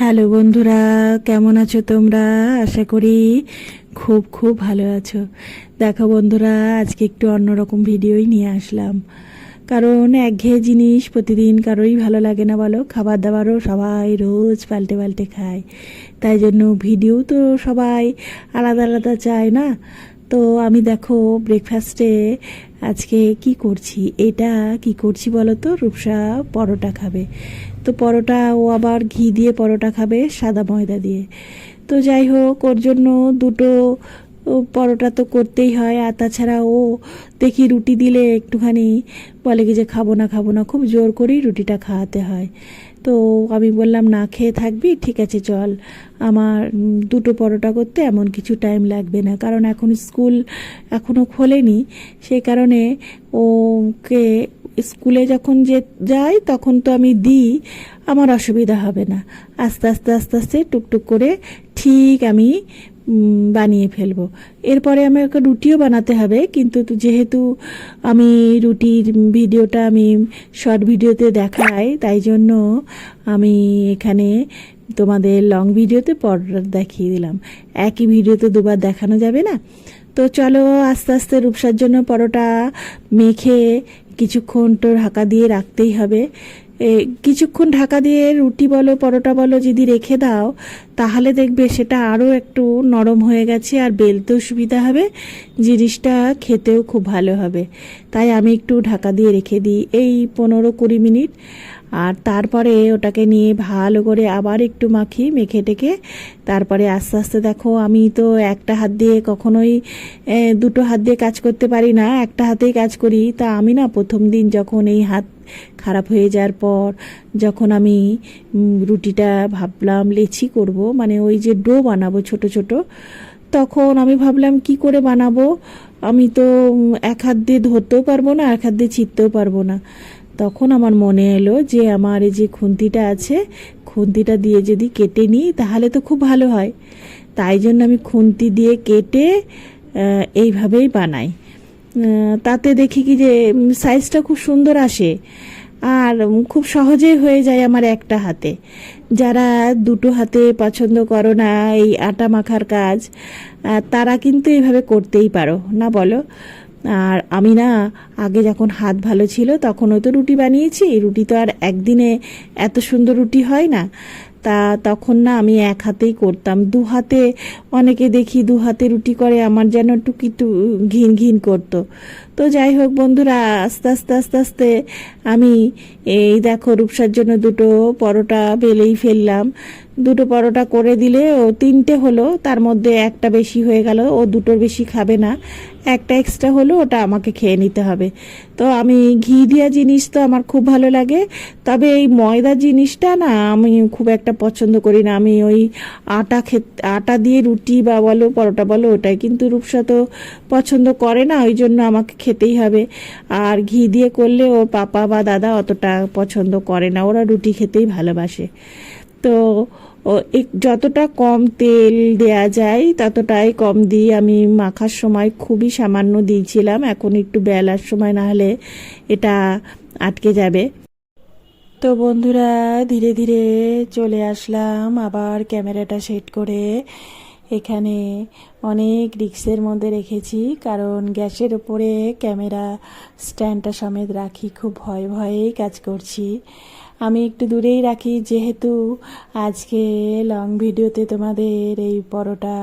Hello বন্ধুরা, কেমন আছো তোমরা? আশা করি খুব খুব ভালো আছো। দেখো বন্ধুরা, আজকে একটু অন্যরকম ভিডিওই নিয়ে আসলাম। কারণ একঘেয়ে জিনিস প্রতিদিন কারোই ভালো লাগে না বলো। খাবার দাবারও সবাই রোজ পাল্টে পাল্টে খায়। তাই জন্য ভিডিও তো সবাই আলাদা আলাদা চায় না। তো আমি দেখো ব্রেকফাস্টে আজকে কি করছি? এটা কি করছি বলো তো রূপসা পরোটা খাবে। তো পরোটা, ও আবার ঘি দিয়ে পরোটা খাবে সাদা ময়দা দিয়ে। তো যাই হোক, ওর জন্য দুটো পরোটা তো করতেই হয়। আর তাছাড়া ও দেখি রুটি দিলে একটুখানি বলে কি যে খাব না খাব না, খুব জোর করেই রুটিটা খাওয়াতে হয়। তো আমি বললাম, না, খেয়ে থাকবি, ঠিক আছে, চল। আমার দুটো পরোটা করতে এমন কিছু টাইম লাগবে না। কারণ এখন স্কুল এখনও খোলেনি। সেই কারণে ওকে স্কুলে যখন যে, যাই, তখন তো আমি দিই। আমার অসুবিধা হবে না। আস্তে আস্তে আস্তে আস্তে টুকটুক করে ঠিক আমি বানিয়ে ফেলব। এরপরে আমাকে রুটিও বানাতে হবে। কিন্তু যেহেতু আমি রুটির ভিডিওটা আমি শর্ট ভিডিওতে দেখাই, তাই জন্য আমি এখানে তোমাদের লং ভিডিওতে পরোটা দেখিয়ে দিলাম। একই ভিডিওতে দুবার দেখানো যাবে না? তো চলো আস্তে আস্তে রূপসার জন্য পরোটা মেখে কিছুক্ষণ তো ঢাকা দিয়ে রাখতেই হবে। কিছুক্ষণ ঢাকা দিয়ে রুটি বলো, পরোটা বলো যদি রেখে দাও, তাহলে দেখবে সেটা আরও একটু নরম হয়ে গেছে আর বেলতেও সুবিধা হবে, জিনিসটা খেতেও খুব ভালো হবে। তাই আমি একটু ঢাকা দিয়ে রেখে দিই। এই পনেরো কুড়ি মিনিট। আর তারপরে ওটাকে নিয়ে ভালো করে আবার একটু মাখি মেখে টেকে তারপরে আস্তে আস্তে দেখো আমি তো একটা হাত দিয়ে কখনোই দুটো হাত দিয়ে কাজ করতে পারি না, একটা হাতেই কাজ করি। তা আমি না প্রথম দিন যখন এই হাত খারাপ হয়ে যাওয়ার পর যখন আমি রুটিটা ভাবলাম লেচি করব মানে ওই যে ডো বানাবো ছোট ছোট, তখন আমি ভাবলাম কি করে বানাবো? আমি তো এক হাত দিয়ে ধরতেও পারব না এক হাত দিয়ে চিরতেও পারব না। তখন আমার মনে এলো যে আমার এই যে খুন্তিটা আছে, খুন্তিটা দিয়ে যদি কেটে নিই, তাহলে তো খুব ভালো হয়। তাই জন্য আমি খুন্তি দিয়ে কেটে এইভাবেই বানাই। তাতে দেখি কি যে সাইজটা খুব সুন্দর আসে। আর খুব সহজেই হয়ে যায় আমার একটা হাতে। যারা দুটো হাতে পছন্দ করো না, এই আটা মাখার কাজ তারা কিন্তু এইভাবে করতেই পারো, না বলো? আর আমি না, আগে যখন হাত ভালো ছিল, তখনও তো রুটি বানিয়েছি, রুটি তো আর একদিনে এত সুন্দর রুটি হয় না। তা তখন না আমি এক হাতেই করতাম। দু হাতে অনেকে দেখি দু হাতে রুটি করে, আমার যেন একটু টু ঘিন ঘিন করতো। তো যাই হোক বন্ধুরা, আস্তে আস্তে আস্তে আস্তে আমি এই দেখো রূপসার জন্য দুটো পরোটা বেলেই ফেললাম। দুটো পরোটা করে দিলে ও তিনটে হলো, তার মধ্যে একটা বেশি হয়ে গেল, ও দুটোর বেশি খাবে না। একটা এক্সট্রা হলো, ওটা আমাকে খেয়ে নিতে হবে। তো আমি ঘি দেওয়া জিনিস তো আমার খুব ভালো লাগে, তবে এই ময়দা জিনিসটা না আমি খুব একটা পছন্দ করি না। আমি ওই আটা খে আটা দিয়ে রুটি বা বলো, পরোটা বলো, ওটাই কিন্তু রূপসা তো পছন্দ করে না, ওই জন্য আমাকে খেতেই হবে। আর ঘি দিয়ে করলে ওর পাপা বা দাদা অতটা পছন্দ করে না, ওরা রুটি খেতেই ভালোবাসে। তো যতটা কম তেল দেয়া যায়, ততটাই কম দিই আমি মাখার সময় খুবই সামান্য দিয়েছিলাম। এখন একটু বেলার সময় না হলে এটা আটকে যাবে। তো বন্ধুরা, ধীরে ধীরে চলে আসলাম। আবার ক্যামেরাটা সেট করে এখানে অনেক রিক্সের মধ্যে রেখেছি, কারণ গ্যাসের ওপরে ক্যামেরা স্ট্যান্ডটা সমেত রাখি। খুব ভয় ভয়েই কাজ করছি। আমি একটু দূরেই রাখি, যেহেতু আজকে লং ভিডিওতে তোমাদের এই পরোটা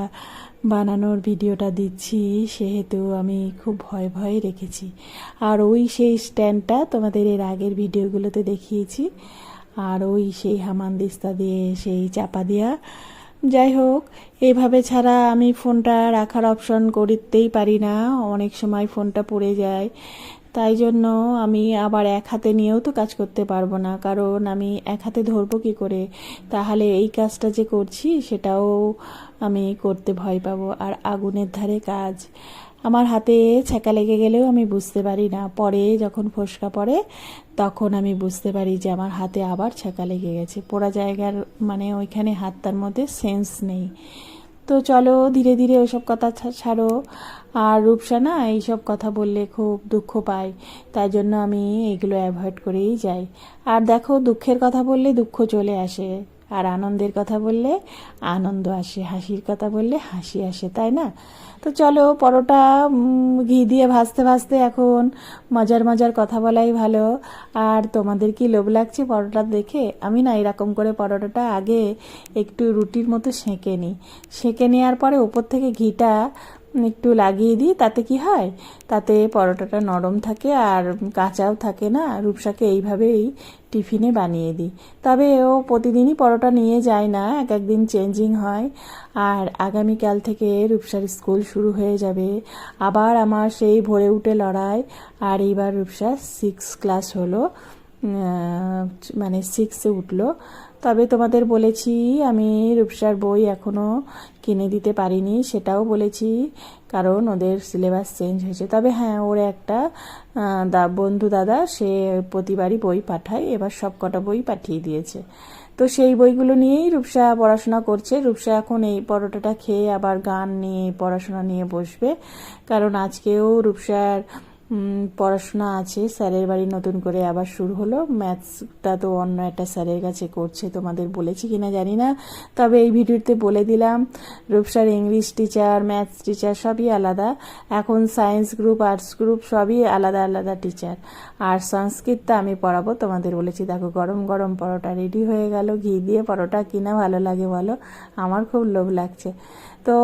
বানানোর ভিডিওটা দিচ্ছি, সেহেতু আমি খুব ভয় ভয়ে রেখেছি। আর ওই সেই স্ট্যান্ডটা তোমাদের এর আগের ভিডিওগুলোতে দেখিয়েছি। আর ওই সেই হামানদিস্তা দিয়ে সেই চাপা দেওয়া যাই হোক, এভাবে ছাড়া আমি ফোনটা রাখার অপশন করতেই পারি না। অনেক সময় ফোনটা পড়ে যায়। তাই জন্য আমি আবার এক হাতে নিয়েও তো কাজ করতে পারব না। কারণ আমি এক হাতে ধরবো কি করে? তাহলে এই কাজটা যে করছি, সেটাও আমি করতে ভয় পাবো। আর আগুনের ধারে কাজ। আমার হাতে ছ্যাঁকা লেগে গেলেও আমি বুঝতে পারি না। পরে যখন ফোসকা পড়ে, তখন আমি বুঝতে পারি যে আমার হাতে আবার ছ্যাঁকা লেগে গেছে। পোড়া জায়গার মানে ওইখানে হাতটার মধ্যে সেন্স নেই। তো চলো ধীরে ধীরে ওইসব কথা ছাড়ো। আর রূপসা না এইসব কথা বললে খুব দুঃখ পাই তাই জন্য আমি এগুলো অ্যাভয়েড করেই যাই। আর দেখো, দুঃখের কথা বললে দুঃখ চলে আসে। আর আনন্দের কথা বললে আনন্দ আসে, হাসির কথা বললে হাসি আসে, তাই না? তো চলো, পরোটা ঘি দিয়ে ভাজতে ভাজতে এখন মজার মজার কথা বলাই ভালো। আর তোমাদের কি লোভ লাগছে পরোটা দেখে? আমি না এরকম করে পরোটাটা আগে একটু রুটির মতো সেঁকে নিই। সেঁকে নেওয়ার পরে ওপর থেকে ঘিটা একটু লাগিয়ে দিই, তাতে কি হয়? তাতে পরোটাটা নরম থাকে আর কাঁচাও থাকে না। রূপসাকে এইভাবেই টিফিনে বানিয়ে দিই। তবে ও প্রতিদিনই পরোটা নিয়ে যায় না, এক একদিন চেঞ্জিং হয়। আর আগামীকাল থেকে রূপসার স্কুল শুরু হয়ে যাবে। আবার আমার সেই ভোরে উঠে লড়াই। আর এইবার রূপসার সিক্স ক্লাস হলো। মানে সিক্সে উঠল। তবে তোমাদের বলেছি, আমি রূপসার বই এখনও কিনে দিতে পারিনি, সেটাও বলেছি, কারণ ওদের সিলেবাস চেঞ্জ হয়েছে। তবে হ্যাঁ ওর একটা দা, বন্ধু দাদা, সে প্রতিবারই বই পাঠায়, এবার সব কটা বই পাঠিয়ে দিয়েছে। তো সেই বইগুলো নিয়েই রূপসা পড়াশোনা করছে। রূপসা এখন এই পরোটাটা খেয়ে আবার গান নিয়ে, পড়াশোনা নিয়ে বসবে। কারণ আজকেও রূপসার পড়াশোনা আছে, স্যারের বাড়ি নতুন করে আবার শুরু হলো। ম্যাথসটা তো অন্য একটা স্যারের কাছে করছে, তোমাদের বলেছি কিনা জানি না। তবে এই ভিডিওতে বলে দিলাম, রূপসার ইংলিশ টিচার ম্যাথস টিচার সবই আলাদা। এখন সায়েন্স গ্রুপ আর্টস গ্রুপ সবই আলাদা আলাদা টিচার আর সংস্কৃতটা আমি পড়াবো, তোমাদের বলেছি, দেখো গরম গরম পরোটা রেডি হয়ে গেল, ঘি দিয়ে পরোটা কিনা ভালো লাগে বলো, আমার খুব লোভ লাগছে। তো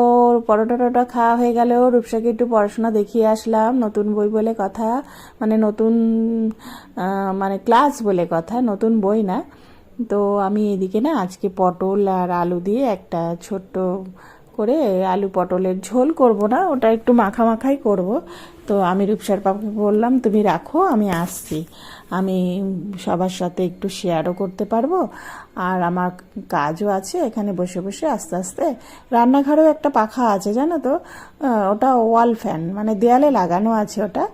পরোটা টরোটা খাওয়া হয়ে গেল, রূপসাকে একটু পড়াশোনা দেখিয়ে আসলাম, নতুন বই বলে কথা মানে নতুন মানে ক্লাস বলে কথা, নতুন বই না। তো আমি এদিকে না আজকে পটল আর আলু দিয়ে একটা ছোট্ট করে আলু পটলের ঝোল করব না, ওটা একটু মাখা মাখাই করব। তো আমি রূপসার পাপাকে বললাম, তুমি রাখো, আমি আসছি। আমি সবার সাথে একটু শেয়ারও করতে পারব। আর আমার কাজও আছে, এখানে বসে বসে আস্তে আস্তে। রান্নাঘরেও একটা পাখা আছে, জানো তো? ওটা ওয়াল ফ্যান মানে দেয়ালে লাগানো আছে ওটা।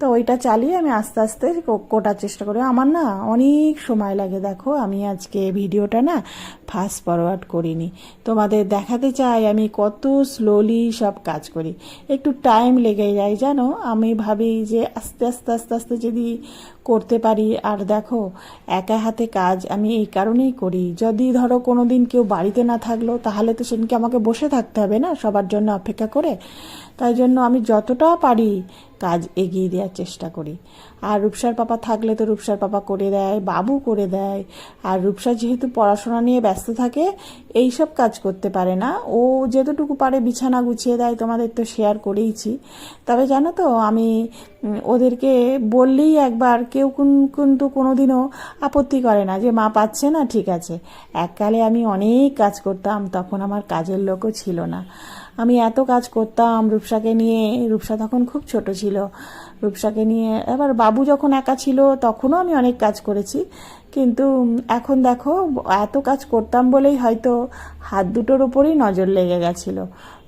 তো ওইটা চালিয়ে আমি আস্তে আস্তে কোটার চেষ্টা করি। আমার না অনেক সময় লাগে, দেখো। আমি আজকে ভিডিওটা না ফাস্ট ফরওয়ার্ড করিনি। তোমাদের দেখাতে চাই আমি কত স্লোলি সব কাজ করি। একটু টাইম লেগে যায়, জানো? আমি ভাবি যে আস্তে আস্তে আস্তে আস্তে যদি করতে পারি, আর দেখো, একা হাতে কাজ আমি এই কারণেই করি। যদি ধরো কোনো দিন কেউ বাড়িতে না থাকল, তাহলে তো সেদিনকে আমাকে বসে থাকতে হবে না সবার জন্য অপেক্ষা করে? তাই জন্য আমি যতটা পারি কাজ এগিয়ে দেওয়ার চেষ্টা করি। আর রূপসার পাপা থাকলে তো রূপসার পাপা করে দেয়, বাবু করে দেয়। আর রূপসা যেহেতু পড়াশোনা নিয়ে ব্যস্ত থাকে এই সব কাজ করতে পারে না। ও যেতটুকু পারে বিছানা গুছিয়ে দেয়, তোমাদের তো শেয়ার করেইছি। তবে জানো তো, আমি ওদেরকে বললেই একবার কেউ কোন- কিন্তু কোনোদিনও আপত্তি করে না যে, মা পাচ্ছে না, ঠিক আছে। এককালে আমি অনেক কাজ করতাম, তখন আমার কাজের লোকও ছিল না। আমি এত কাজ করতাম রূপসাকে নিয়ে। রূপসা তখন খুব ছোট ছিল। রূপসাকে নিয়ে এবার বাবু যখন একা ছিল, তখনও আমি অনেক কাজ করেছি। কিন্তু এখন দেখো, এত কাজ করতাম বলেই হয়তো হাত দুটোর উপরেই নজর লেগে গেছিল।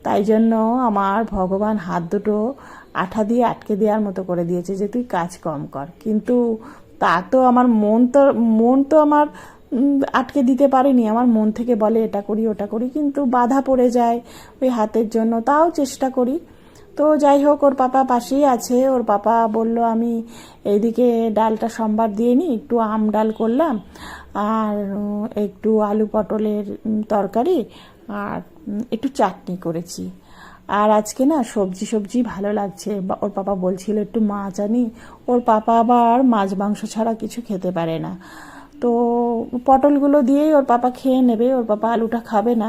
তাই জন্য আমার ভগবান হাত দুটো আঠা দিয়ে আটকে দেওয়ার মতো করে দিয়েছে যে, তুই কাজ কম কর। কিন্তু তা তো আমার মন তো মন তো আমার আটকে দিতে পারিনি। আমার মন থেকে বলে, এটা করি, ওটা করি। কিন্তু বাধা পড়ে যায় ওই হাতের জন্য। তাও চেষ্টা করি। তো যাই হোক, ওর পাপা পাশেই আছে। ওর পাপা বলল, আমি এইদিকে ডালটা সোমবার দিয়ে নিই একটু আম ডাল করলাম, আর একটু আলু পটলের তরকারি, আর একটু চাটনি করেছি। আর আজকে না সবজি সবজি ভালো লাগছে। ওর পাপা বলছিল, একটু মাছ আনি। ওর পাপা আবার মাছ, মাংস ছাড়া কিছু খেতে পারে না। তো পটলগুলো দিয়েই ওর পাপা খেয়ে নেবে ওর পাপা আলুটা খাবে না।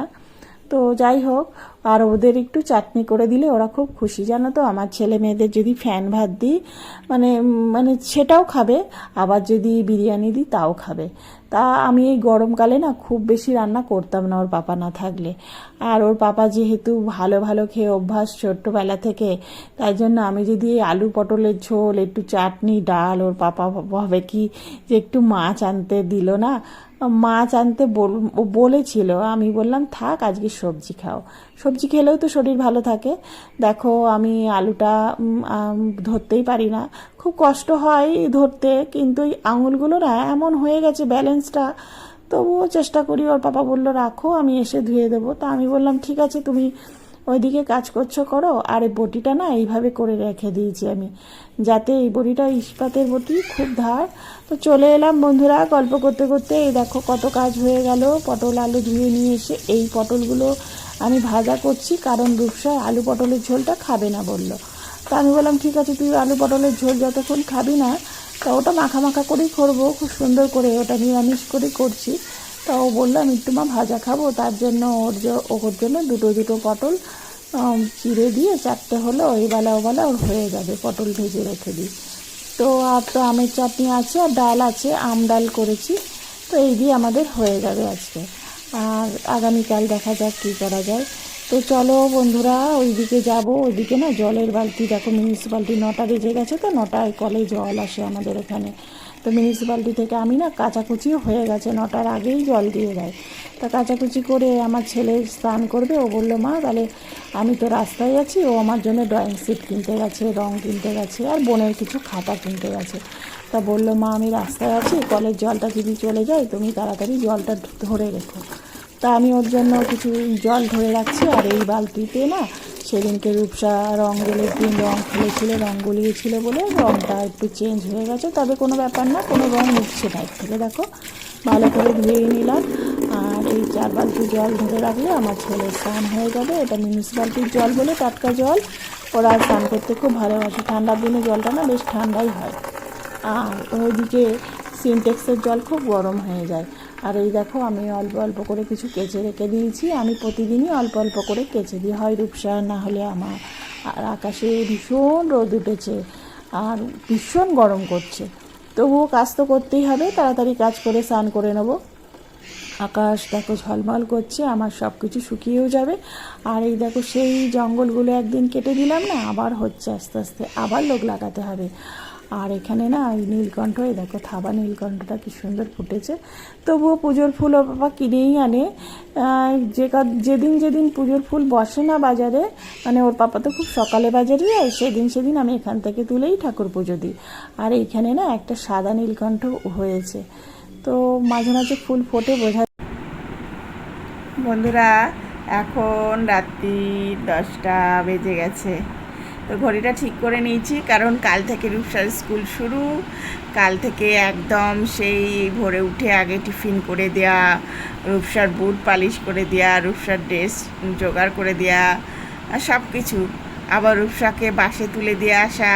তো যাই হোক, আর ওদের একটু চাটনি করে দিলে ওরা খুব খুশি। জানো তো, আমার ছেলে মেয়েদের যদি ফ্যান ভাত দিই মানে মানে সেটাও খাবে, আবার যদি বিরিয়ানি দিই, তাও খাবে। তা আমি এই গরমকালে না খুব বেশি রান্না করতাম না ওর পাপা না থাকলে। আর ওর পাপা যেহেতু ভালো ভালো খেয়ে অভ্যাস ছোট্টবেলা থেকে, তাই জন্য আমি যদি আলু পটলের ঝোল, একটু চাটনি, ডাল, ওর পাপা ভাবে কি যে একটু মাছ আনতে দিল না মাছ আনতে বলেছিল, আমি বললাম, থাক, আজকে সবজি খাও। সবজি খেলেও তো শরীর ভালো থাকে। দেখো, আমি আলুটা ধরতেই পারি না। খুব কষ্ট হয় ধরতে, কিন্তু এই আঙুলগুলো না এমন হয়ে গেছে ব্যালেন্সটা। তবুও চেষ্টা করি, ওর পাপা বলল, রাখো, আমি এসে ধুয়ে দেবো। তা আমি বললাম, ঠিক আছে, তুমি ওইদিকে কাজ করছ করো, আর এই বটিটা না এইভাবে করে রেখে দিয়েছি আমি, যাতে এই বটিটা ইস্পাতের বটি খুব ধার। তো চলে এলাম বন্ধুরা গল্প করতে করতে, এই দেখো কত কাজ হয়ে গেল, পটল আলু ধুয়ে নিয়ে এসে এই পটলগুলো আমি ভাজা করছি, কারণ রূপসা আলু পটলের ঝোলটা খাবে না বলল। তা আমি বললাম, ঠিক আছে, তুই আলু পটলের ঝোল যতক্ষণ খাবি না, তা ওটা মাখা মাখা করেই করব, খুব সুন্দর করে ওটা নিরামিষ করেই করছি। তা ও বললাম একটু মা ভাজা খাব তার জন্য ওর ওর জন্য দুটো দুটো পটল আম, চিড়ে দিয়ে চারটে হলো এই বেলা ও বেলা ওর হয়ে যাবে পটল ভেজে রেখে দিই। তো আর তো আমের চাটনি আছে আর ডাল আছে আম ডাল করেছি তো এই দিয়ে আমাদের হয়ে যাবে আজকে। আর আগামীকাল দেখা যাক কী করা যায়। তো চলো বন্ধুরা ওইদিকে যাব ওইদিকে না জলের বালতি দেখো মিউনিসিপ্যালিটি নটা বেজে গেছে তো নটায় কলে জল আসে আমাদের এখানে। তো মিউনিসিপ্যালিটি থেকে আমি না কাচাকুচিও হয়ে গেছে, নটার আগেই জল দিয়ে দেয়। তা কাচাকুচি করে আমার ছেলে স্নান করবে, ও বলল, মা, তাহলে আমি তো রাস্তায় আছি, ও আমার জন্য ড্রয়িং সিট কিনতে গেছে, রং কিনতে গেছে, আর বোনের কিছু খাতা কিনতে গেছে। তা বলল, মা, আমি রাস্তায় আছি, কলের জলটা যদি চলে যায়, তুমি তাড়াতাড়ি জলটা ধরে রেখো। তা আমি ওর জন্য কিছু জল ধরে রাখছি, আর এই বালতিতে না সেদিনকে রূপসা রং গেলের দিন রং খেলেছিল রং গলিয়েছিল বলে রংটা একটু চেঞ্জ হয়ে গেছে। তবে কোনো ব্যাপার না, কোনো রং নিচ্ছে না। এর থেকে দেখো, ভালো করে ধুয়ে নিলাম। আর এই চার বালতি জল ধরে রাখলে আমার ছেলে স্নান হয়ে যাবে। এটা মিউনিসিপ্যালিটির জল বলে টাটকা জল। ওরা স্নান করতে খুব ভালোবাসে। ঠান্ডার দিনে জলটা না বেশ ঠান্ডাই হয়। আর ওইদিকে সিনটেক্সের জল খুব গরম হয়ে যায়। আর এই দেখো, আমি অল্প অল্প করে কিছু কেচে রেখে দিয়েছি। আমি প্রতিদিনই অল্প অল্প করে কেচে দিই। হয় রূপসা, না হলে আমার। আর আকাশে ভীষণ রোদ উঠেছে আর ভীষণ গরম করছে। তবুও কাজ তো করতেই হবে। তাড়াতাড়ি কাজ করে স্নান করে নেব। আকাশ দেখো ঝলমল করছে, আমার সব কিছু শুকিয়েও যাবে। আর এই দেখো, সেই জঙ্গলগুলো একদিন কেটে দিলাম না, আবার হচ্ছে আস্তে আস্তে। আবার লোক লাগাতে হবে। আর এখানে না ওই নীলকণ্ঠ, এই দেখো থাবা নীলকণ্ঠটা কি সুন্দর ফুটেছে। তবুও পুজোর ফুল ও বাবা কিনেই আনে। যে যেদিন যেদিন পুজোর ফুল বসে না বাজারে মানে ওর পাপা তো খুব সকালে বাজারে যায়, সেদিন সেদিন আমি এখান থেকে তুলেই ঠাকুর পুজো দিই। আর এইখানে না একটা সাদা নীলকণ্ঠ হয়েছে। তো মাঝে মাঝে ফুল ফোটে বোঝা বন্ধুরা, এখন রাত্রি দশটা বেজে গেছে। তো ঘড়িটা ঠিক করে নিয়েছি, কারণ কাল থেকে রূপসার স্কুল শুরু। কাল থেকে একদম সেই ভোরে উঠে আগে টিফিন করে দেয়া, রূপসার বুট পালিশ করে দেয়া, রূপসার ড্রেস জোগাড় করে দেয়া সব কিছু আবার রূপসাকে বাসে তুলে দিয়ে আসা,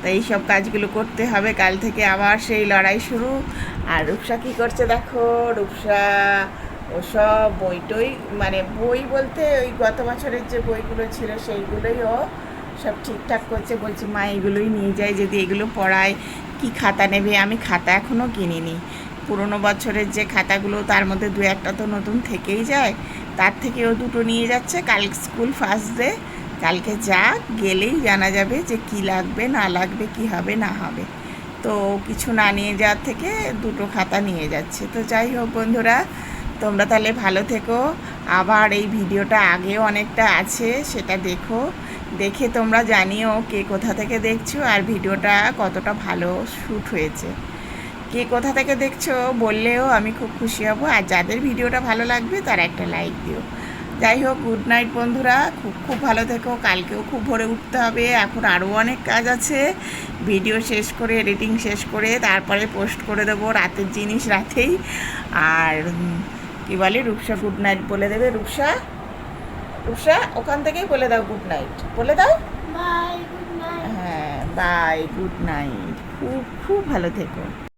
তো এই সব কাজগুলো করতে হবে। কাল থেকে আবার সেই লড়াই শুরু। আর রূপসা কী করছে দেখো, রূপসা ওসব বই টই মানে বই বলতে ওই গত বছরের যে বইগুলো ছিল সেইগুলোই ও সব ঠিকঠাক করছে, বলছি, মা, এগুলোই নিয়ে যায়, যদি এগুলো পড়ায়, কি খাতা নেবে? আমি খাতা এখনও কিনিনি। পুরনো বছরের যে খাতাগুলো, তার মধ্যে দু একটা তো নতুন থেকেই যায়। তার থেকে ও দুটো নিয়ে যাচ্ছে, কাল স্কুল ফার্স্ট ডে, কালকে যা, গেলেই জানা যাবে যে কি লাগবে, না লাগবে, কি হবে, না হবে। তো কিছু না নিয়ে যাওয়ার থেকে দুটো খাতা নিয়ে যাচ্ছে। তো যাই হোক বন্ধুরা, তোমরা তাহলে ভালো থেকো। আবার এই ভিডিওটা আগেও অনেকটা আছে, সেটা দেখো। দেখে তোমরা জানিও কে কোথা থেকে দেখছ আর ভিডিওটা কতটা ভালো শ্যুট হয়েছে। কে কোথা থেকে দেখছ বললেও আমি খুব খুশি হব আর যাদের ভিডিওটা ভালো লাগবে তারা একটা লাইক দিও। যাই হোক গুড নাইট বন্ধুরা, খুব খুব ভালো থেকো, কালকেও খুব ভোরে উঠতে হবে, এখন আরও অনেক কাজ আছে। ভিডিও শেষ করে এডিটিং শেষ করে, তারপরে পোস্ট করে দেবো রাতের জিনিস রাতেই। আর কী বলে, রূপসা গুড নাইট বলে দেবে, রূপসা? রূপসা ওখান থেকেই বলে দাও গুড নাইট বলে দাও. হ্যাঁ বাই গুড নাইট খুব খুব ভালো থেকো।